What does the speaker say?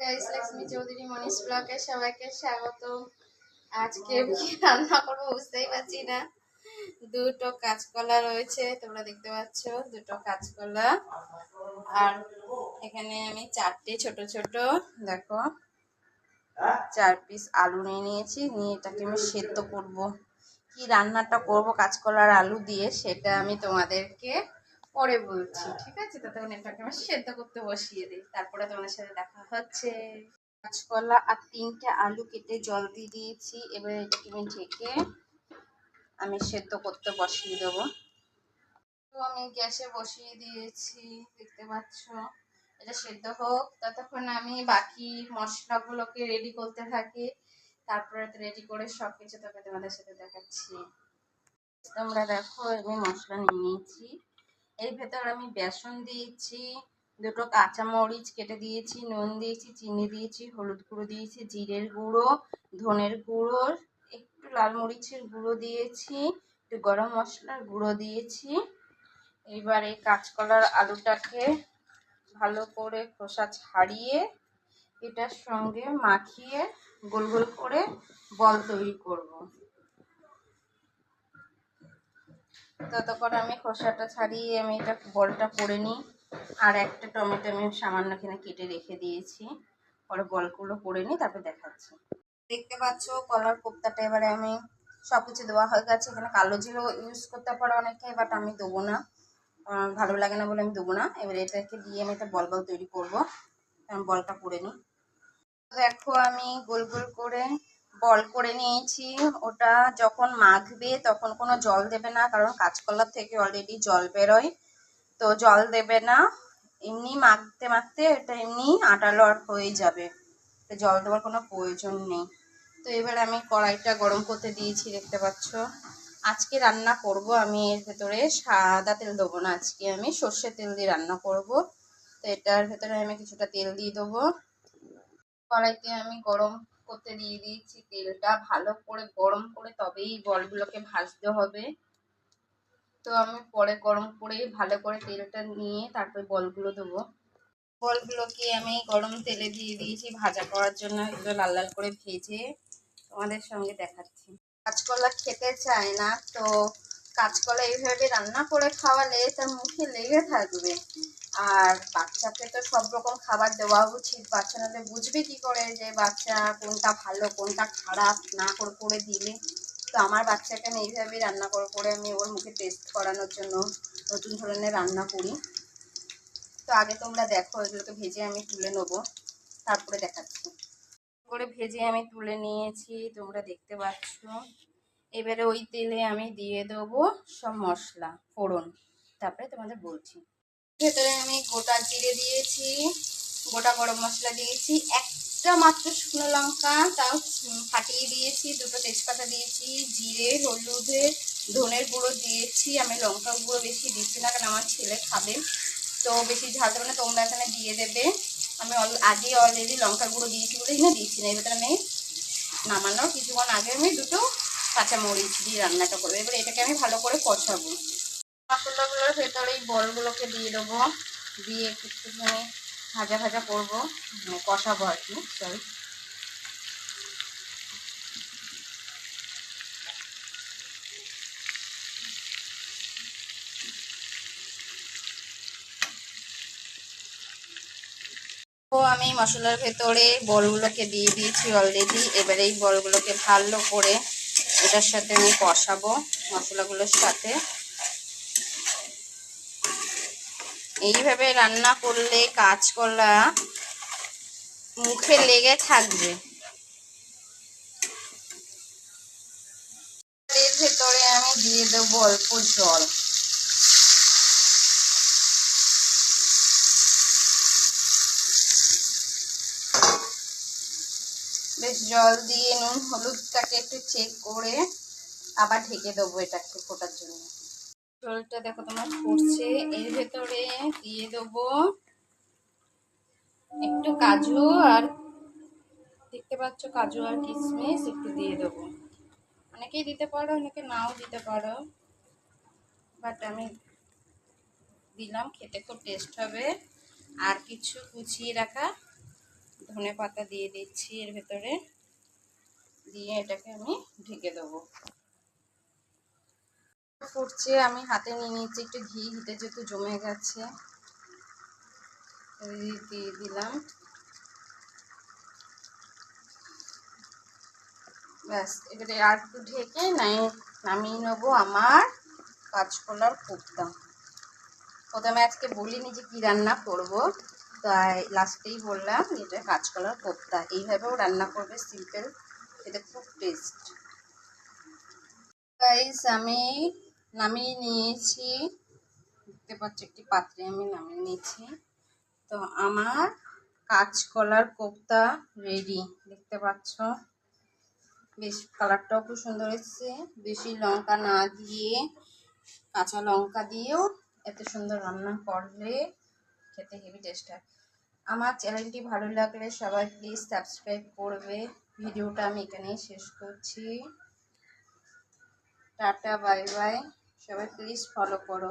Guys Lakshmi Chowdhury মনীষ সবাইকে স্বাগত আজকে কি রান্না করব বুঝতেই পারছি না। দুটো কাঁচকলা রয়েছে তোমরা দেখতে পাচ্ছ। দুটো কাঁচকলা। আর এখানে আমি চারটে ছোট ছোট দেখো চার পিস আলু নিয়ে নিয়েছি। নিয়ে এটাকে আমি সেদ্ধ করব। কি রান্নাটা করব কাঁচকলার আলু দিয়ে সেটা আমি তোমাদেরকে পরে বলছি, ঠিক আছে, তো তখন এটাকে আমি সেদ্ধ করতে বসিয়ে দিই। তারপরে তোমাদের সাথে দেখা হচ্ছে। কাঁচকলা আর তিনটে আলু কেটে জল দিয়ে দিয়েছি, এবার এটাকে আমি ঢেকে আমি সেদ্ধ করতে বসিয়ে দেবো। তো আমি গ্যাসে বসিয়ে দিয়েছি, দেখতে পাচ্ছ? এটা সেদ্ধ হোক, ততক্ষণ আমি বাকি মশলাগুলোকে রেডি করতে থাকি। তারপরে রেডি করে সব কিছু তোকে তোমাদের সাথে দেখাচ্ছি। তোমরা দেখো, আমি মশলা নিয়ে নিয়েছি। এর ভেতর আমি বেসন দিয়েছি, দুটো কাঁচামরিচ কেটে দিয়েছি, নুন দিয়েছি, চিনি দিয়েছি, হলুদ গুঁড়ো দিয়েছি, জিরের গুঁড়ো, ধনের গুঁড়ো, একটু লাল মরিচের গুঁড়ো দিয়েছি, একটু গরম মশলার গুঁড়ো দিয়েছি। এবার এই কাঁচকলার আলুটাকে ভালো করে খোসা ছাড়িয়ে এটার সঙ্গে মাখিয়ে গোল গোল করে বল তৈরি করব। ততক্ষণ আমি খোসাটা ছাড়িয়ে আমি এটা বলটা করে নিই। আর একটা টমেটো আমি সামান্য এখানে কেটে রেখে দিয়েছি। পরে বলগুলো করে নিই, তারপর দেখাচ্ছি। দেখতে পাচ্ছ, কলার কোপ্তাটা এবারে আমি সব কিছু দেওয়া হয়ে গেছে। এখানে কালো জিরো ইউজ করতে পারো অনেকে বাট আমি দেবো না। ভালো লাগে না বলে আমি দেবো না। এবারে এটাকে দিয়ে আমি একটা বল বল তৈরি করব। বলটা করে নিই। দেখো, আমি গোল গোল করে বল করে নিয়েছি। ওটা যখন মাখবে তখন কোনো জল দেবে না, কারণ কাঁচকলার থেকে অলরেডি জল বেরোয়। তো জল দেবে না। এমনি মাখতে মাখতে এটা এমনি আটালো হয়ে যাবে। তো জল দেওয়ার কোনো প্রয়োজন নেই। তো এবার আমি কড়াইটা গরম করতে দিয়েছি, দেখতে পাচ্ছ। আজকে রান্না করব আমি, এর ভেতরে সাদা তেল দেবো না। আজকে আমি সর্ষের তেল দিয়ে রান্না করব। তো এটার ভেতরে আমি কিছুটা তেল দিয়ে দেবো। কড়াইতে আমি গরম করতে দিয়ে দিয়েছি, তেলটা ভালো করে গরম করে তবেই বলগুলোকে ভাজতে হবে। তো আমি পরে গরম করে ভালো করে তেলটা নিয়ে তারপরে বলগুলো দেবো। বলগুলোকে আমি গরম তেলে দিয়ে দিয়েছি ভাজা করার জন্য, এগুলো লাল লাল করে ভেজে তোমাদের সঙ্গে দেখাচ্ছি। কাঁচকলা খেতে চায় না, তো কাঁচকলা এইভাবে রান্না করে খাওয়ালে তার মুখে লেগে থাকবে। আর বাচ্চাকে তো সব রকম খাবার দেওয়া উচিত। বাচ্চা নাহলে বুঝবে কি করে যে বাচ্চা কোনটা ভালো, কোনটা খারাপ, না করে করে দিলে। তো আমার বাচ্চাকে আমি এইভাবেই রান্না করে করে আমি ওর মুখে টেস্ট করানোর জন্য নতুন ধরনের রান্না করি। তো আগে তোমরা দেখো, এগুলোকে ভেজে আমি তুলে নেব। তারপরে দেখাচ্ছি। করে ভেজে আমি তুলে নিয়েছি, তোমরা দেখতে পাচ্ছ। এবারে ওই তেলে আমি দিয়ে দেবো সব মশলা, ফোড়ন। তারপরে তোমাদের বলছি। ভেতরে আমি গোটা জিরে দিয়েছি, গোটা গরম মশলা দিয়েছি, একটা মাত্র শুকনো লঙ্কা, তাও ফাটিয়ে দিয়েছি, দুটো তেজপাতা দিয়েছি, জিরে, হলুদে, ধনের গুঁড়ো দিয়েছি, আমি লঙ্কা গুঁড়ো বেশি দিচ্ছি না, কারণ আমার ছেলে খাবে, তো বেশি ঝাল দেবে না, তোমরা এখানে দিয়ে দেবে। আমি অল, আগে অলরেডি লঙ্কা গুঁড়ো দিয়েছি বলে এখানে দিচ্ছি না, এবার আমি নামানোর কিছুক্ষণ আগে আমি দুটো কাঁচামরিচ দিয়ে রান্নাটা করব, এবার এটাকে আমি ভালো করে কষাবো। মশলাগুলোর ভেতরে এই বলগুলোকে দিয়ে দেবো। দিয়ে একটুখানি ভাজা ভাজা করব মানে কষাবো আর কি সরি তো আমি মশলার ভেতরে বলগুলোকে দিয়ে দিয়েছি অলরেডি এবারে এই বলগুলোকে ভালো করে এটার সাথে আমি কষাবো মশলাগুলোর সাথে। এইভাবে রান্না করলে কাঁচকলা মুখে লেগে থাকবে। এর ভেতরে আমি দিয়ে দেবো অল্প জল। বেশ জল দিয়ে নুন, হলুদটাকে একটু চেক করে আবার ঢেকে দেবো এটাকে ফোটার জন্য। ঝোলটা দেখো তোমার পড়ছে। এর ভেতরে দিয়ে দেবো একটু কাজু আর দেখতে পাচ্ছ কাজু আর কিশমিশ একটু দিয়ে দেবো। অনেকেই দিতে পারো, অনেকে নাও দিতে পারো। বাট আমি দিলাম, খেতে খুব টেস্ট হবে। আর কিছু কুচিয়ে রাখা ধনে পাতা দিয়ে দিচ্ছি এর ভেতরে। দিয়ে এটাকে আমি ঢেকে দেবো। ফুটছে, আমি হাতে নিয়ে নিয়েছি, একটু ঘি ঘিতে যেহেতু জমে গেছে। দিয়ে দিলাম। ব্যাস, এবারে আর একটু ঢেকে নাই, নামিয়ে নেব আমার কাঁচকলার কোপ্তা। প্রথমে আজকে বলিনি যে কী রান্না করব, তাই লাস্টেই বললাম এটা কাঁচকলার কোপ্তা। এইভাবেও রান্না করবে সিম্পল এটা খুব টেস্ট গাইস আমি নামিয়ে নিয়েছি। দেখতে পাচ্ছি একটি পাত্রে আমি নামিয়ে নিয়েছি। তো আমার কাঁচকলার কোপ্তা রেডি দেখতে পাচ্ছ। বেশ কালারটাও খুব সুন্দর এসছে। বেশি লঙ্কা না দিয়ে, কাঁচা লঙ্কা দিয়েও এত সুন্দর রান্না করলে খেতে হেভি টেস্ট হয়। আমার চ্যানেলটি ভালো লাগলে সবাই প্লিজ সাবস্ক্রাইব করবে। ভিডিওটা আমি এখানেই শেষ করছি। Ta-ta, bye bye. সবাই প্লিজ ফলো করো।